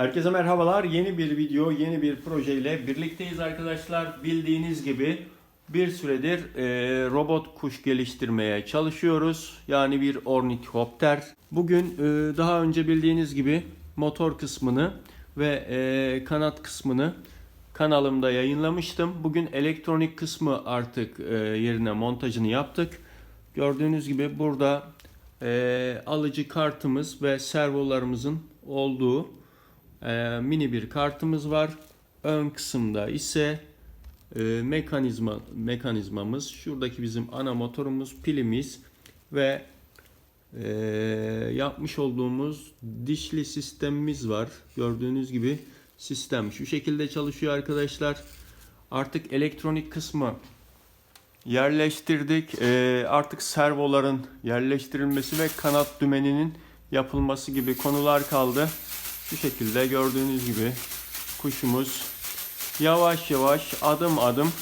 Herkese merhabalar. Yeni bir video, yeni bir projeyle birlikteyiz arkadaşlar. Bildiğiniz gibi bir süredir e, robot kuş geliştirmeye çalışıyoruz. Yani bir ornitopter. Bugün e, daha önce bildiğiniz gibi motor kısmını ve e, kanat kısmını kanalımda yayınlamıştım. Bugün elektronik kısmı artık e, yerine montajını yaptık. Gördüğünüz gibi burada e, alıcı kartımız ve servolarımızın olduğu e, mini bir kartımız var. Ön kısımda ise e, mekanizma mekanizmamız, şuradaki bizim ana motorumuz, pilimiz ve e, yapmış olduğumuz dişli sistemimiz var. Gördüğünüz gibi sistem şu şekilde çalışıyor arkadaşlar. Artık elektronik kısmı yerleştirdik. E, artık servoların yerleştirilmesi ve kanat dümeninin yapılması gibi konular kaldı. Bu şekilde gördüğünüz gibi kuşumuz yavaş yavaş adım adım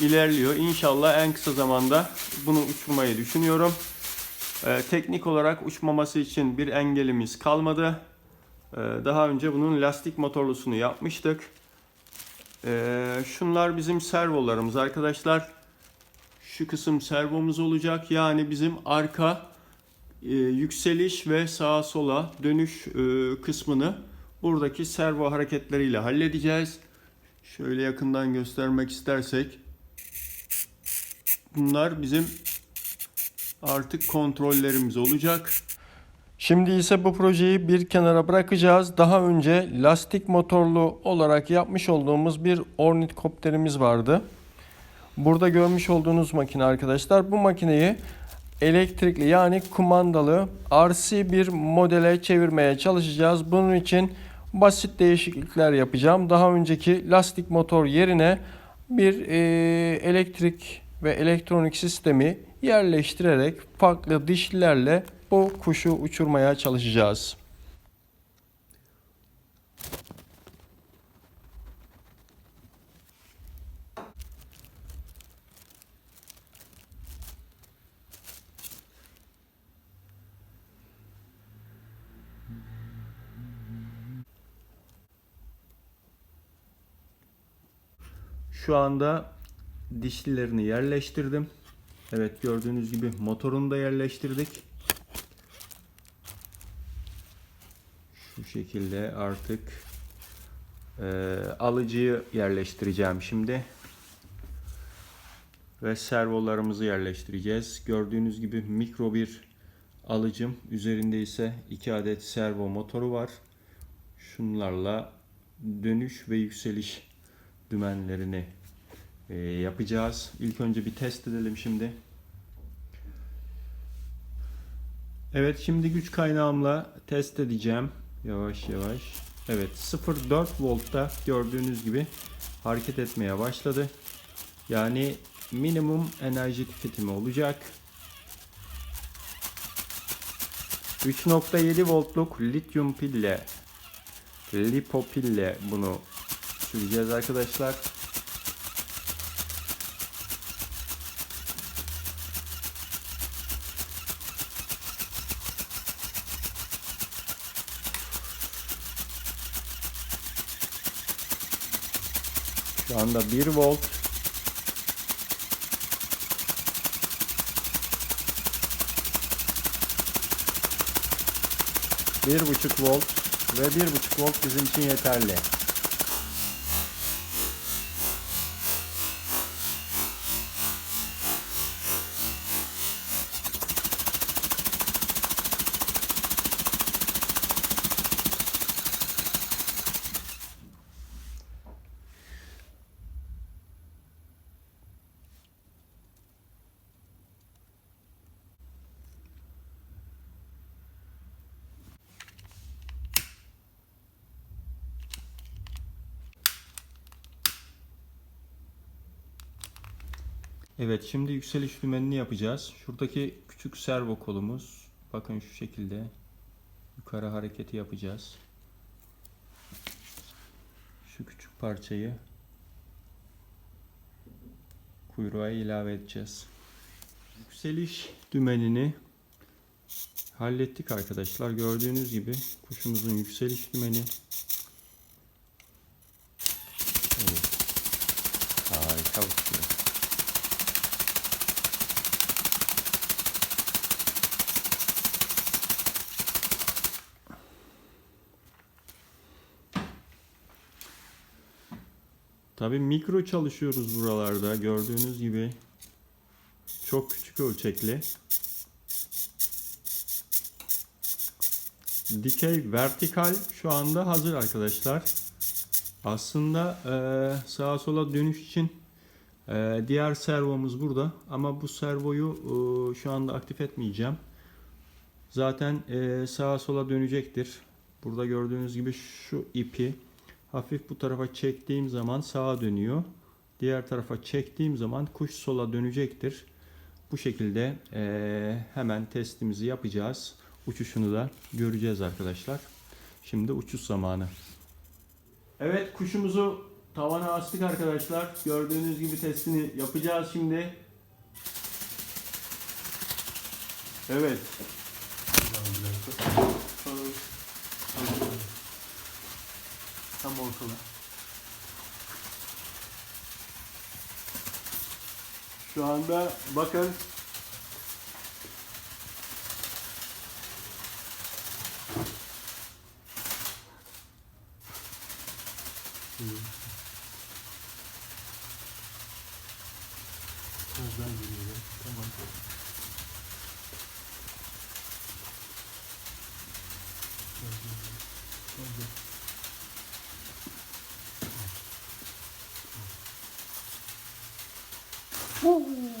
ilerliyor. İnşallah en kısa zamanda bunu uçurmayı düşünüyorum. Ee, teknik olarak uçmaması için bir engelimiz kalmadı. Ee, daha önce bunun lastik motorlusunu yapmıştık. Ee, şunlar bizim servolarımız arkadaşlar. Şu kısım servomuz olacak. Yani bizim arka e, yükseliş ve sağa sola dönüş e, kısmını buradaki servo hareketleriyle halledeceğiz. Şöyle yakından göstermek istersek bunlar bizim artık kontrollerimiz olacak. Şimdi ise bu projeyi bir kenara bırakacağız. Daha önce lastik motorlu olarak yapmış olduğumuz bir ornitkopterimiz vardı. Burada görmüş olduğunuz makine arkadaşlar. Bu makineyi elektrikli yani kumandalı RC bir modele çevirmeye çalışacağız. Bunun için basit değişiklikler yapacağım. Daha önceki lastik motor yerine bir e, elektrik ve elektronik sistemi yerleştirerek farklı dişlilerle bu kuşu uçurmaya çalışacağız. Şu anda dişlilerini yerleştirdim. Evet gördüğünüz gibi motorunu da yerleştirdik. Şu şekilde artık e, alıcıyı yerleştireceğim şimdi. Ve servolarımızı yerleştireceğiz. Gördüğünüz gibi mikro bir alıcım. Üzerinde ise 2 adet servo motoru var. Şunlarla dönüş ve yükseliş dümenlerini e, yapacağız. İlk önce bir test edelim şimdi. Evet şimdi güç kaynağımla test edeceğim. Yavaş yavaş. Evet 0.4 voltta gördüğünüz gibi hareket etmeye başladı. Yani minimum enerji tüketimi olacak. 3.7 voltluk lityum pille lipo pille bunu süreceğiz arkadaşlar. Şu anda 1 volt. Bir buçuk volt ve bir buçuk volt bizim için yeterli. Evet şimdi yükseliş dümenini yapacağız. Şuradaki küçük servo kolumuz. Bakın şu şekilde yukarı hareketi yapacağız. Şu küçük parçayı kuyruğa ilave edeceğiz. Yükseliş dümenini hallettik arkadaşlar. Gördüğünüz gibi kuşumuzun yükseliş dümeni evet. harika uçuyor. Tabii mikro çalışıyoruz buralarda gördüğünüz gibi. Çok küçük ölçekli. Dikey vertikal şu anda hazır arkadaşlar. Aslında eee, sağa sola dönüş için eee, diğer servomuz burada ama bu servoyu eee, şu anda aktif etmeyeceğim. Zaten eee, sağa sola dönecektir. Burada gördüğünüz gibi şu ipi hafif bu tarafa çektiğim zaman sağa dönüyor. Diğer tarafa çektiğim zaman kuş sola dönecektir. Bu şekilde eee, hemen testimizi yapacağız. Uçuşunu da göreceğiz arkadaşlar. Şimdi uçuş zamanı. Evet kuşumuzu tavana astık arkadaşlar. Gördüğünüz gibi testini yapacağız şimdi. Evet. Tam ortada. Şu anda bakın daha geliyor. Tamam. Biraz daha Woo!